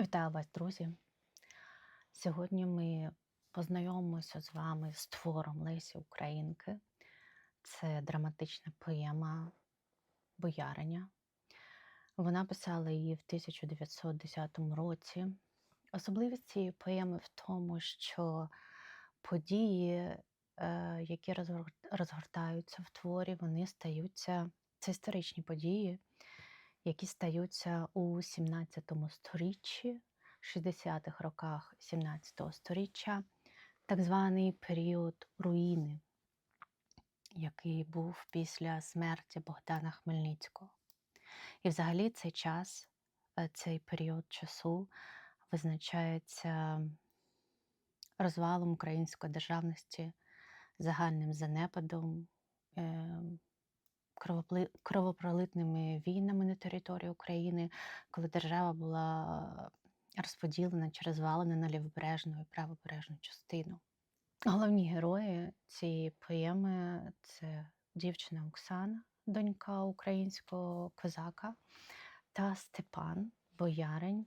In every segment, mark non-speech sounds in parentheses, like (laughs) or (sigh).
Вітаю вас, друзі! Сьогодні ми познайомимося з вами з твором Лесі Українки. Це драматична поема Бояриня. Вона писала її в 1910 році. Особливість цієї поеми в тому, що події, е, які розгортаються в творі, вони стаються, це історичні події, які стаються у 17 сторіччі, 60-х роках 17 сторіччя, так званий період руїни, який був після смерті Богдана Хмельницького. І взагалі цей час, е, цей період часу визначається розвалом української державності, загальним занепадом, е, кровопли- кровопролитними війнами на території України, коли держава була розподілена чи розвалена на лівобережну і правобережну частину. Головні герої цієї поеми це дівчина Оксана, донька українського козака, та Степан, боярин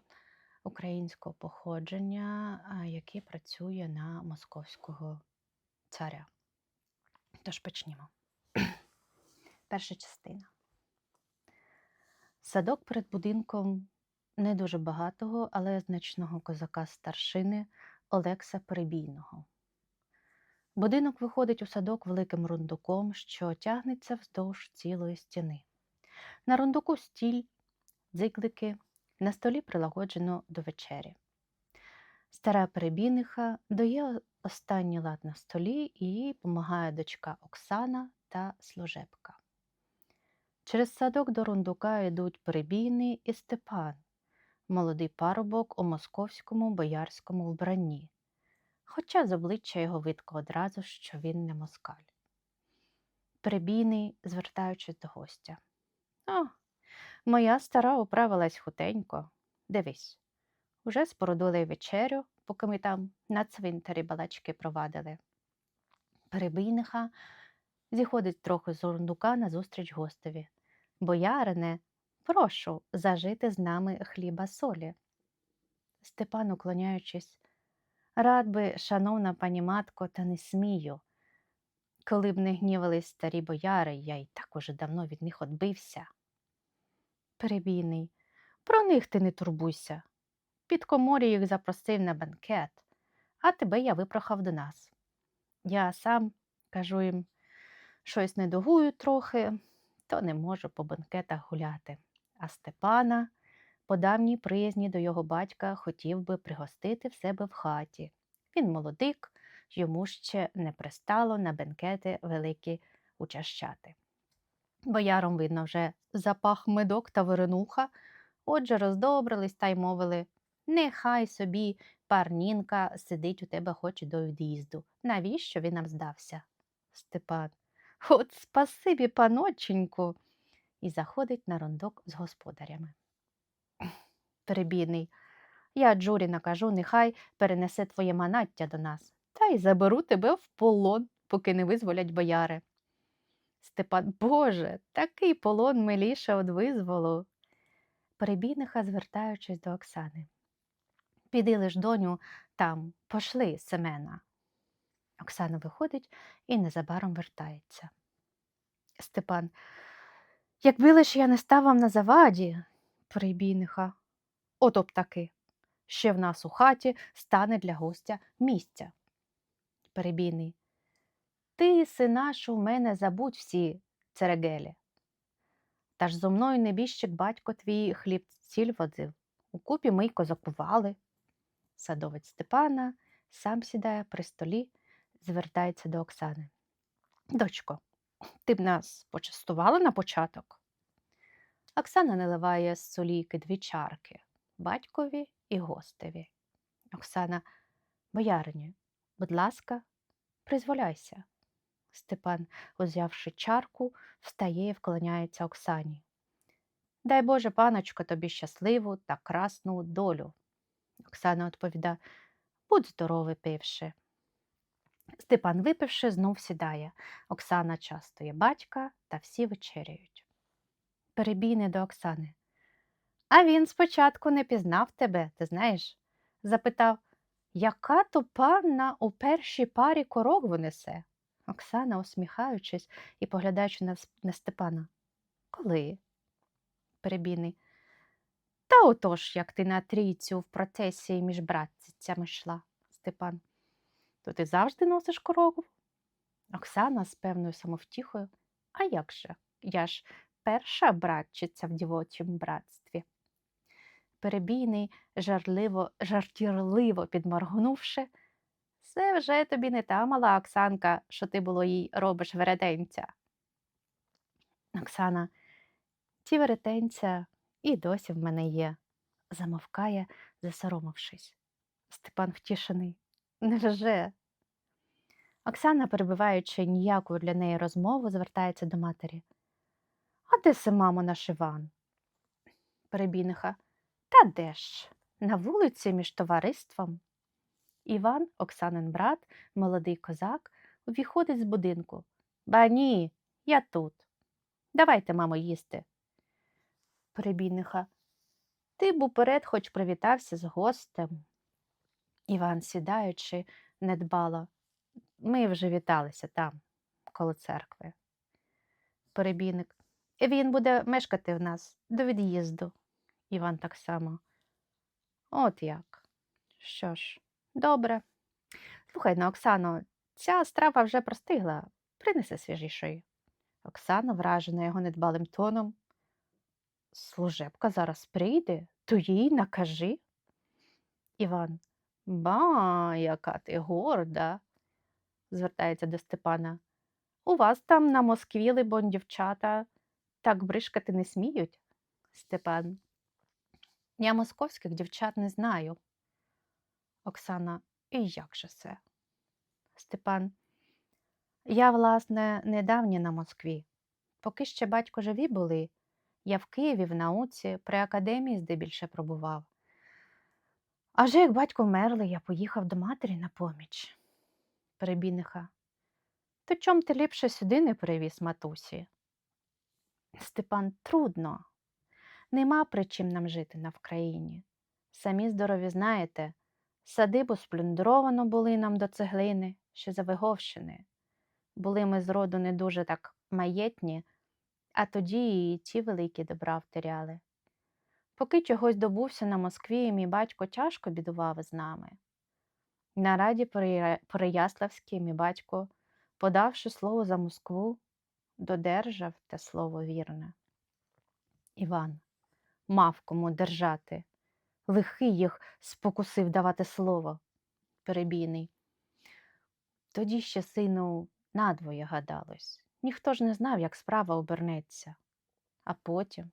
українського походження, який працює на московського царя. Тож почнімо. Перша частина. Садок перед будинком не дуже багатого, але значного козака старшини Олекса Перебійного. Будинок виходить у садок великим рундуком, що тягнеться вздовж цілої стіни. На рундуку стіль, дзиглики, на столі прилагоджено до вечері. Стара перебійниха дає останній лад на столі і їй помагає дочка Оксана та служебка. Через садок до рундука йдуть перебійний і Степан, молодий парубок у московському боярському вбранні, хоча з обличчя його видко одразу, що він не москаль. Перебійний, звертаючись до гостя. О, моя стара управилась хутенько. Дивись, уже спорудили вечерю, поки ми там на цвинтарі балачки провадили. Перебійниха зіходить трохи з рундука назустріч гостеві. Боярине, прошу зажити з нами хліба солі. Степан, уклоняючись, рад би, шановна пані матко, та не смію. Коли б не гнівались старі бояри, я й так уже давно від них отбився. Перебійний, про них ти не турбуйся. Під коморі їх запросив на банкет, а тебе я випрохав до нас. Я сам, кажу їм, щось недогую трохи, то не можу по банкетах гуляти. А Степана, по давній приязні до його батька, хотів би пригостити в себе в хаті. Він молодик, йому ще не пристало на бенкети великі учащати. Боярам, видно, вже запах медок та веренуха, отже, роздобрились та й мовили Нехай собі парнінка сидить у тебе хоч до від'їзду. Навіщо він нам здався? Степан. От спасибі, паноченьку. І заходить на рондок з господарями. Перебійний. Я Джурі накажу, нехай перенесе твоє манаття до нас, та й заберу тебе в полон, поки не визволять бояри. Степан, Боже, такий полон миліше од визволу. Перебійниха, звертаючись до Оксани. Піди лиш, доню, там, пошли Семена. Оксана виходить і незабаром вертається. Степан, якби лиш я не став вам на заваді, перебійниха, ото б таки. Ще в нас у хаті стане для гостя місця. Перебійний. Ти, синашу, в мене забудь всі церегелі. Та ж зо мною небіжчик батько твій хліб ціль водив. Укупі ми й козакували. Садовець Степана сам сідає при столі, звертається до Оксани. Дочко, ти б нас почастувала на початок? Оксана наливає з солійки дві чарки батькові і гостеві. Оксана, боярині, будь ласка, призволяйся. Степан, узявши чарку, встає і вклоняється Оксані. Дай Боже, паночко, тобі щасливу та красну долю. Оксана відповідає, будь здоровий, пивши. Степан, випивши, знов сідає. Оксана частує батька та всі вечеряють. Перебійне до Оксани. А він спочатку не пізнав тебе, ти знаєш? Запитав, яка то панна у першій парі корову несе? Оксана, усміхаючись і поглядаючи на, на Степана. Коли? Перебійний. Та отож, як ти на трійцю в процесії між братцями йшла, Степан. То ти завжди носиш корову? Оксана з певною самовтіхою. А як же? Я ж перша братчиця в дівочому братстві. Перебійний, жарливо, жартірливо підморгнувши, це вже тобі не та мала Оксанка, що ти було їй робиш веретенця. Оксана, ті веретенця і досі в мене є, замовкає, засоромившись. Степан втішений. Невже? Оксана, перебиваючи ніяку для неї розмову, звертається до матері. А де се, мамо, наш Іван? Перебійниха. Та де ж? На вулиці між товариством. Іван, Оксанин брат, молодий козак, увіходить з будинку. Ба ні, я тут. Давайте, мамо, їсти. Перебійниха. Ти б уперед хоч привітався з гостем. Іван, сідаючи, недбало. Ми вже віталися там, коло церкви. Перебійник. Він буде мешкати в нас до від'їзду. Іван так само. От як. Що ж, добре. Слухай ну, Оксано, ця страва вже простигла. Принеси свіжішої. Оксана, вражена його недбалим тоном. Служебка зараз прийде, то їй накажи. Іван. Ба, яка ти горда, звертається до Степана. У вас там на Москві, либонь, дівчата, так бришкати не сміють? Степан. Я московських дівчат не знаю. Оксана. І як же це? Степан. Я, власне, недавні на Москві. Поки ще батько живі були, я в Києві в науці при академії здебільше пробував. А вже як батько вмерли, я поїхав до матері на поміч. Перебійниха. То чом ти ліпше сюди не привіз матусі? Степан, трудно. Нема при чим нам жити на Вкраїні. Самі здорові знаєте, садибу сплюндровано були нам до цеглини, ще за Виговщини. Були ми зроду не дуже так маєтні, а тоді і ті великі добра втеряли. Поки чогось добувся на Москві, мій батько тяжко бідував з нами. На раді Переяславській мій батько, подавши слово за Москву, додержав те слово вірне. Іван мав кому держати. Лихий їх спокусив давати слово. Перебійний. Тоді ще, сину, надвоє гадалось. Ніхто ж не знав, як справа обернеться. А потім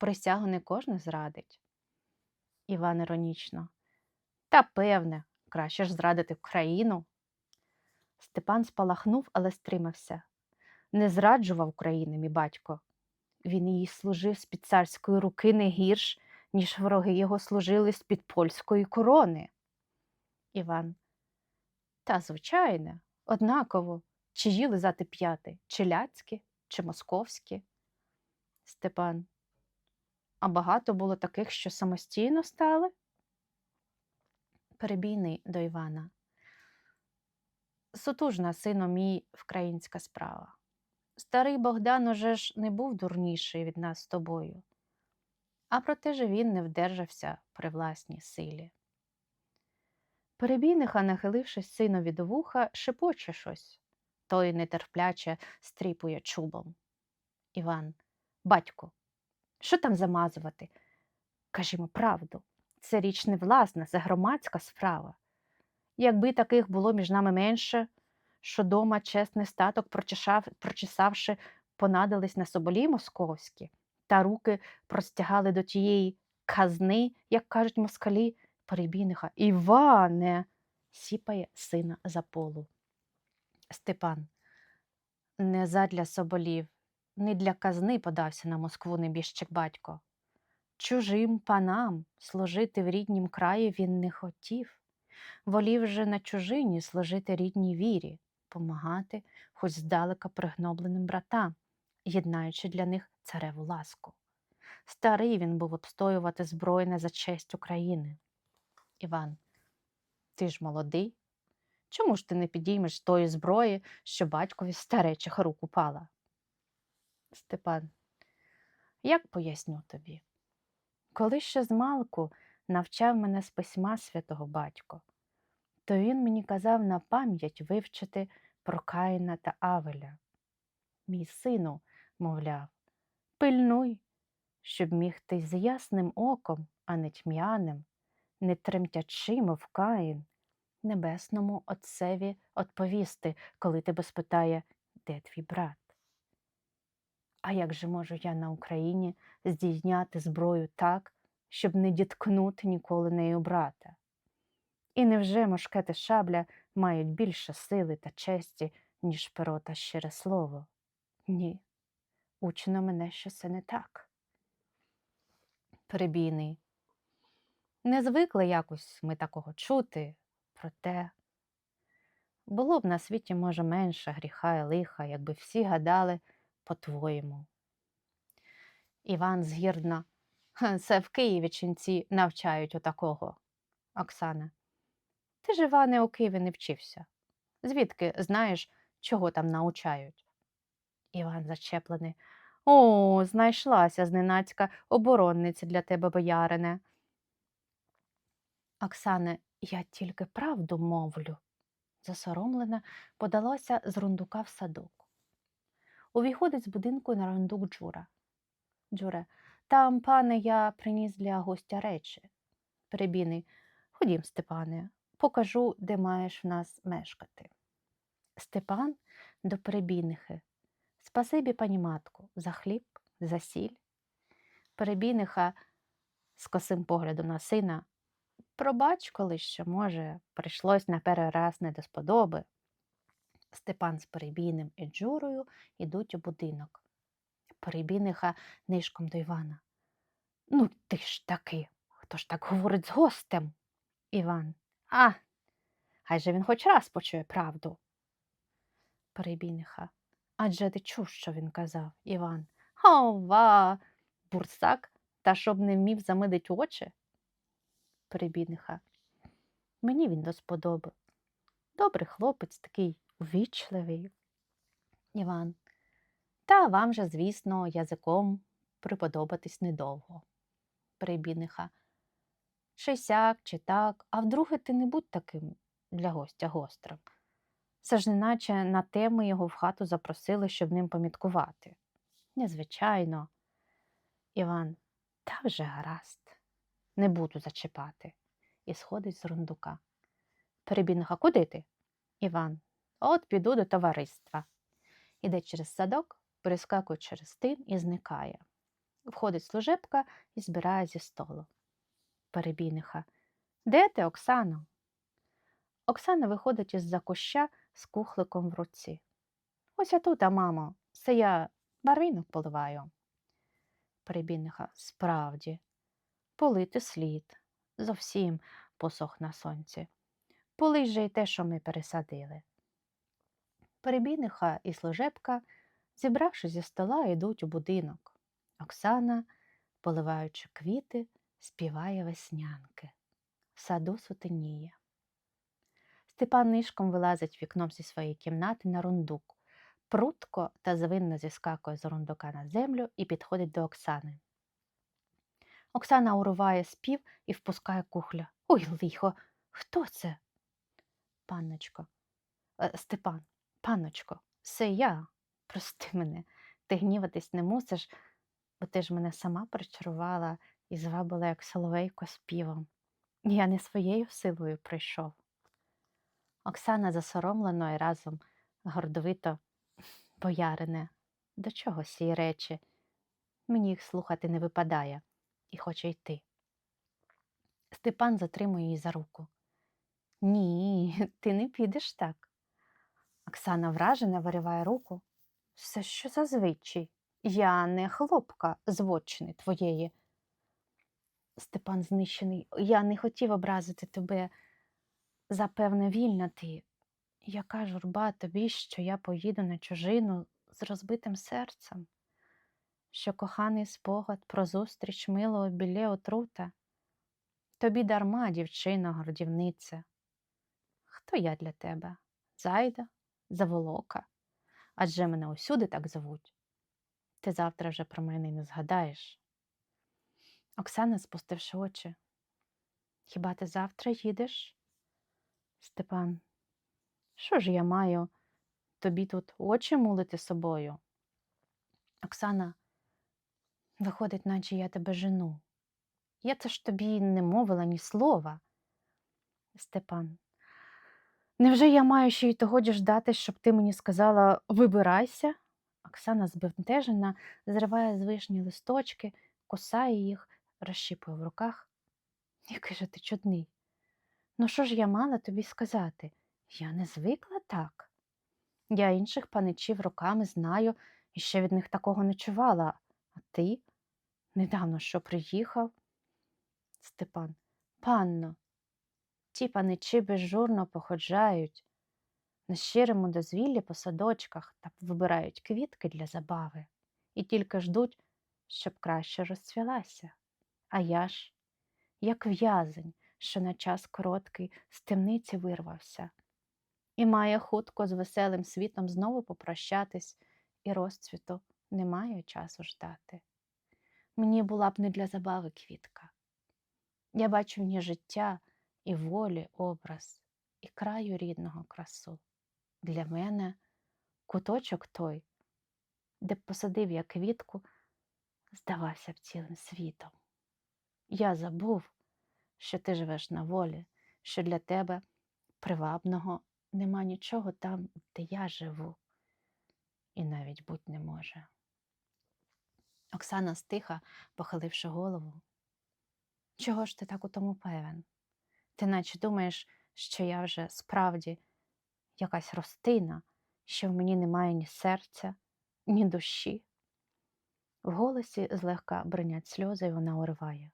присягу не кожен зрадить. Іван іронічно. Та певне, краще ж зрадити країну. Степан спалахнув, але стримався. Не зраджував України, мій батько. Він їй служив з-під царської руки не гірш, ніж вороги його служили з-під польської корони. Іван. Та, звичайно, однаково, чиї лизати п'яти, чи ляцькі, чи московські. Степан. А багато було таких, що самостійно стали? Перебійний до Івана. Сутужна, сину мій, вкраїнська справа. Старий Богдан уже ж не був дурніший від нас з тобою, а проте же він не вдержався при власній силі. Перебійниха, нахилившись синові до вуха, шепоче щось. Той нетерпляче стріпує чубом. Іван, батько, що там замазувати? Кажімо правду, це річ не власна, це громадська справа. Якби таких було між нами менше, що дома чесний статок, прочесав, прочесавши, понадились на соболі московські, та руки простягали до тієї казни, як кажуть москалі, перебійника. Іване, сіпає сина за полу. Степан, не задля соболів, не для казни подався на Москву небіжчик батько. Чужим панам служити в ріднім краї він не хотів. Волів же на чужині служити рідній вірі, помагати хоч здалека пригнобленим братам, єднаючи для них цареву ласку. Старий він був обстоювати збройне за честь України. Іван, ти ж молодий. Чому ж ти не підіймеш тої зброї, що батькові старечих рук упала? Степан, як поясню тобі? Коли ще змалку навчав мене з письма святого батько, то він мені казав на пам'ять вивчити про Каїна та Авеля. Мій сину, мовляв, пильнуй, щоб міг ти з ясним оком, а не тьмяним, не тремтячи, мов Каїн, небесному Отцеві відповісти, коли тебе спитає, де твій брат. А як же можу я на Україні здійняти зброю так, щоб не діткнути ніколи нею брата? І невже мушкети шабля мають більше сили та честі, ніж перо та щире слово? Ні, учено мене, що це не так. Перебійний. Не звикли якось ми такого чути, проте було б на світі, може, менше гріха і лиха, якби всі гадали по-твоєму. Іван згірдно. «Ха, Це в Києві ченці навчають отакого. Оксана. Ти ж, Іване, у Києві не вчився. Звідки знаєш, чого там научають? Іван зачеплений. О, знайшлася зненацька оборонниця для тебе, боярине. Оксане, я тільки правду мовлю. Засоромлена подалася з рундука в садок. Увіходить з будинку на рундук Джура. Джуре, там, пане, я приніс для гостя речі. Перебійний. Ходім, Степане, покажу, де маєш в нас мешкати. Степан до перебійнихи. Спасибі, пані матку, за хліб, за сіль. Перебійниха з косим поглядом на сина. Пробач, коли що, може, прийшлось на перший раз не до сподоби. Степан з перебійним і Джурою йдуть у будинок. Перебійниха нишком до Івана. Ну, ти ж таки, хто ж так говорить з гостем? Іван. А, хай же він хоч раз почує правду. Перебійниха. Адже ти чув, що він казав, Іван. Ова, бурсак, та щоб не вмів замидить очі. Перебійниха. Мені він до сподоби. Добрий хлопець, такий увічливий. Іван. Та вам же, звісно, язиком приподобатись недовго. Перебідниха. Чи сяк, чи так, а вдруге ти не будь таким для гостя гострим. Це ж неначе на те ми його в хату запросили, щоб ним поміткувати. Незвичайно. Іван, та вже гаразд, не буду зачіпати. І сходить з рундука. Перебідниха, куди ти? Іван. От піду до товариства. Іде через садок, перескакує через тин і зникає. Входить служебка і збирає зі столу. Перебійниха. Де ти, Оксано? Оксана виходить із-за куща з кухликом в руці. Ось я тут, а, мамо, це я барвінок поливаю. Перебійниха. Справді, полити слід. Зовсім посох на сонці. Полий же й те, що ми пересадили. Перебійниха і служебка, зібравши зі стола, йдуть у будинок. Оксана, поливаючи квіти, співає веснянки. В саду сутеніє. Степан нишком вилазить вікном зі своєї кімнати на рундук. Прутко та звинно зіскакує з рундука на землю і підходить до Оксани. Оксана уруває спів і впускає кухля. Ой, лихо, хто це? Панночко. «Е, Степан, панночко, це я. Прости мене, ти гніватись не мусиш, бо ти ж мене сама причарувала і звабила, як соловейко співом. Я не своєю силою прийшов. Оксана засоромлено і разом гордовито боярине, до чого сі речі? Мені їх слухати не випадає і хоче йти. Степан затримує її за руку. Ні, ти не підеш так. Оксана вражена вириває руку. Це що за звичай? Я не хлопка з твоєї. Степан знищений, я не хотів образити тебе. Запевне, вільна ти. Яка журба тобі, що я поїду на чужину з розбитим серцем? що коханий спогад про зустріч милого білє отрута. Тобі дарма, дівчина, гордівниця. Хто я для тебе? Зайда, заволока. Адже мене усюди так зовуть. Ти завтра вже про мене й не згадаєш. Оксана, спустивши очі. Хіба ти завтра їдеш? Степан, що ж я маю тобі тут очі мулити собою? Оксана, виходить, наче я тебе жену. Я це ж тобі не мовила ні слова. Степан, невже я маю ще й того діждати, щоб ти мені сказала вибирайся? Оксана збентежена, зриває з вишні листочки, кусає їх, розщіпує в руках. Який же ти чудний. Ну що ж я мала тобі сказати? Я не звикла так. Я інших паничів роками знаю і ще від них такого не чувала. А ти недавно що приїхав? Степан. Панно, ті паничі безжурно походжають, на щирому дозвіллі по садочках та вибирають квітки для забави і тільки ждуть, щоб краще розцвілася. А я ж, як в'язень, що на час короткий з темниці вирвався, і має хутко з веселим світом знову попрощатись, і розцвіту не маю часу ждати. Мені була б не для забави квітка. Я бачу в ній життя і волі образ, і краю рідного красу. Для мене куточок той, де б посадив я квітку, здавався б цілим світом. Я забув, що ти живеш на волі, що для тебе привабного нема нічого там, де я живу, і навіть будь не може. Оксана стиха, похиливши голову. Чого ж ти так у тому певен? Ти наче думаєш, що я вже справді якась ростина, що в мені немає ні серця, ні душі. В голосі злегка бринять сльози, і вона уриває.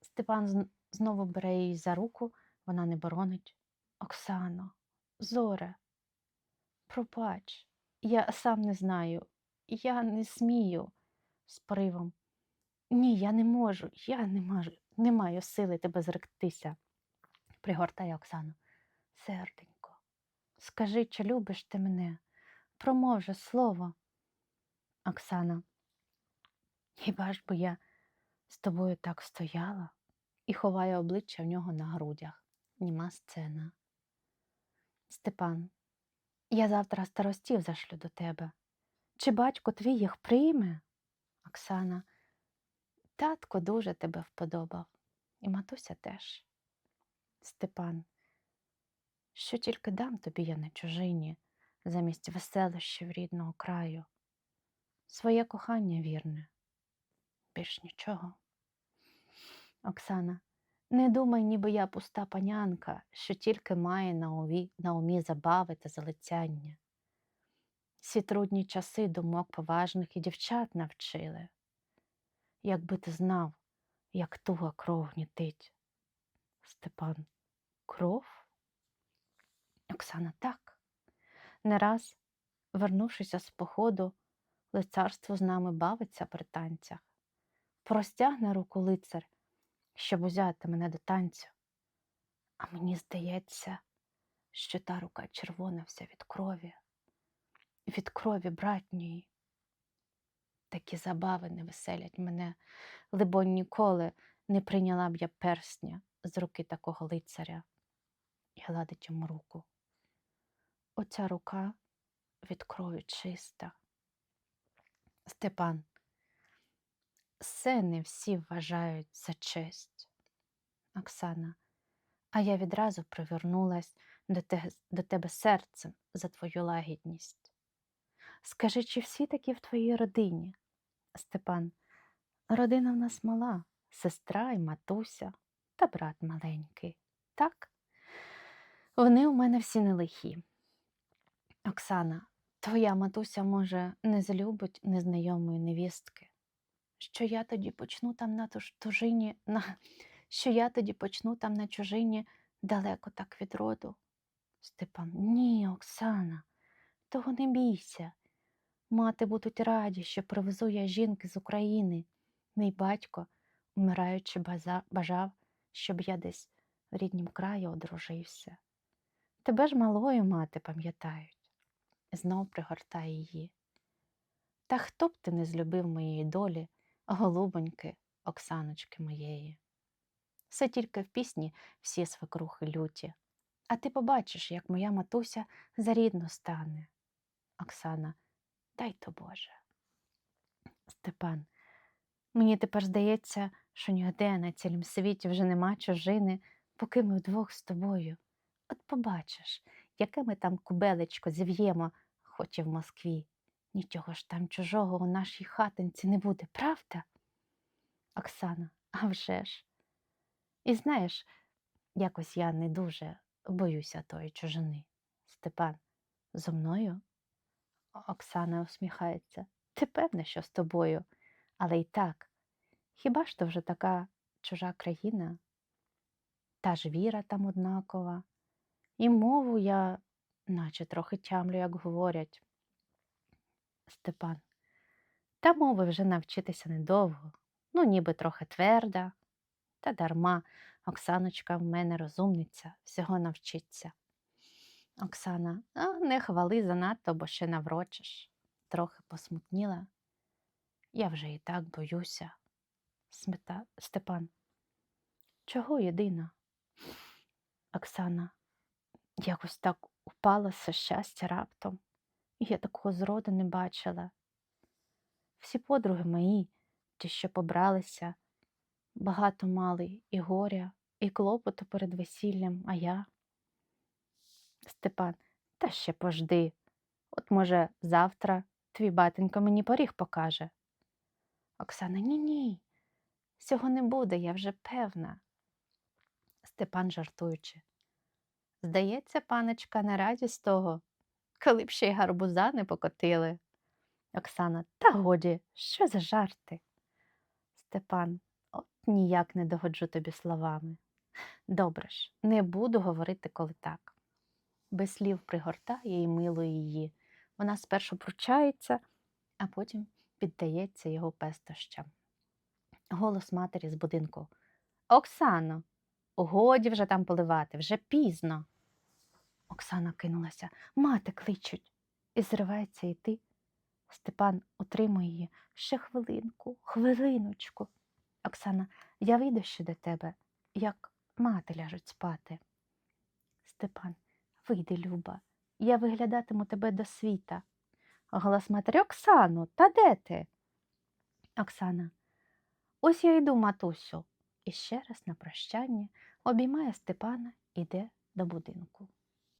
Степан знову бере її за руку, вона не боронить. Оксано, зоре, пробач, я сам не знаю, я не смію з поривом. Ні, я не можу, я не можу, не маю сили тебе зректися, пригортає Оксану. Серденько, скажи, чи любиш ти мене? Промов же слово. Оксана, хіба ж би я з тобою так стояла і ховає обличчя в нього на грудях. Німа сцена. Степан, я завтра старостів зашлю до тебе. Чи батько твій їх прийме? Оксана, татко дуже тебе вподобав, і матуся теж. Степан, що тільки дам тобі я на чужині, замість веселощів рідного краю. Своє кохання вірне, більш нічого. Оксана, не думай, ніби я пуста панянка, що тільки має на умі, на умі забави та залицяння. Всі трудні часи думок поважних і дівчат навчили. Якби ти знав, як туга кров гнітить. Степан, кров? Оксана так. Не раз, вернувшися з походу, лицарство з нами бавиться при танцях. Простягне руку лицар, щоб узяти мене до танцю. А мені здається, що та рука червона вся від крові, від крові братньої. Такі забави не веселять мене, либонь ніколи не прийняла б я персня з руки такого лицаря і гладить йому руку. Оця рука від крові чиста. Степан, все не всі вважають за честь. Оксана, а я відразу привернулась до, те, до тебе серцем за твою лагідність. Скажи, чи всі такі в твоїй родині? Степан, родина в нас мала, сестра і матуся та брат маленький. Так? Вони у мене всі не лихі. Оксана, твоя матуся, може, не злюбить незнайомої невістки. Що я тоді почну там на тужині, на... (laughs) що я тоді почну там на чужині далеко так від роду. Степан, ні, Оксана, того не бійся. Мати будуть раді, що привезу я жінки з України. Мій батько, умираючи, бажав, щоб я десь в ріднім краї одружився. Тебе ж малою мати пам'ятають. Знов пригортає її. Та хто б ти не злюбив моєї долі, голубоньки, Оксаночки моєї. Все тільки в пісні всі свекрухи люті. А ти побачиш, як моя матуся зарідно стане. Оксана, дай то Боже. Степан, мені тепер здається, що нігде на цілім світі вже нема чужини, поки ми вдвох з тобою. От побачиш, яке ми там кубелечко зів'ємо, хоч і в Москві. Нічого ж там чужого у нашій хатинці не буде, правда? Оксана, а вже ж. І знаєш, якось я не дуже боюся тої чужини. Степан, зо мною? Оксана усміхається. Ти певна, що з тобою, але й так. Хіба ж то вже така чужа країна? Та ж віра там однакова, і мову я, наче трохи тямлю, як говорять. Степан, та мови вже навчитися недовго, ну, ніби трохи тверда, та дарма Оксаночка в мене розумниця, всього навчиться. Оксана, не хвали занадто, бо ще наврочиш. Трохи посмутніла. Я вже і так боюся. Смета... Степан. Чого єдина? Оксана, якось так упала все щастя раптом. Я такого зроду не бачила. Всі подруги мої, ті, що побралися, багато мали і горя, і клопоту перед весіллям, а я. Степан, та ще пожди. От, може, завтра твій батенько мені поріг покаже. Оксана, ні, ні. Цього не буде, я вже певна. Степан жартуючи. Здається, паночка раді з того, коли б ще й гарбуза не покотили. Оксана, та годі, що за жарти? Степан, от ніяк не догоджу тобі словами. Добре ж, не буду говорити, коли так. Без слів пригортає і милує її. Вона спершу пручається, а потім піддається його пестощам. Голос матері з будинку. Оксано, годі вже там поливати, вже пізно. Оксана кинулася. Мати кличуть. І зривається йти. Степан утримує її ще хвилинку, хвилиночку. Оксана, я вийду ще до тебе, як мати ляжуть спати. Степан, вийди, Люба, я виглядатиму тебе до світа. Голос матері Оксано, та де ти? Оксана, ось я йду, матусю. І ще раз на прощання обіймає Степана іде до будинку.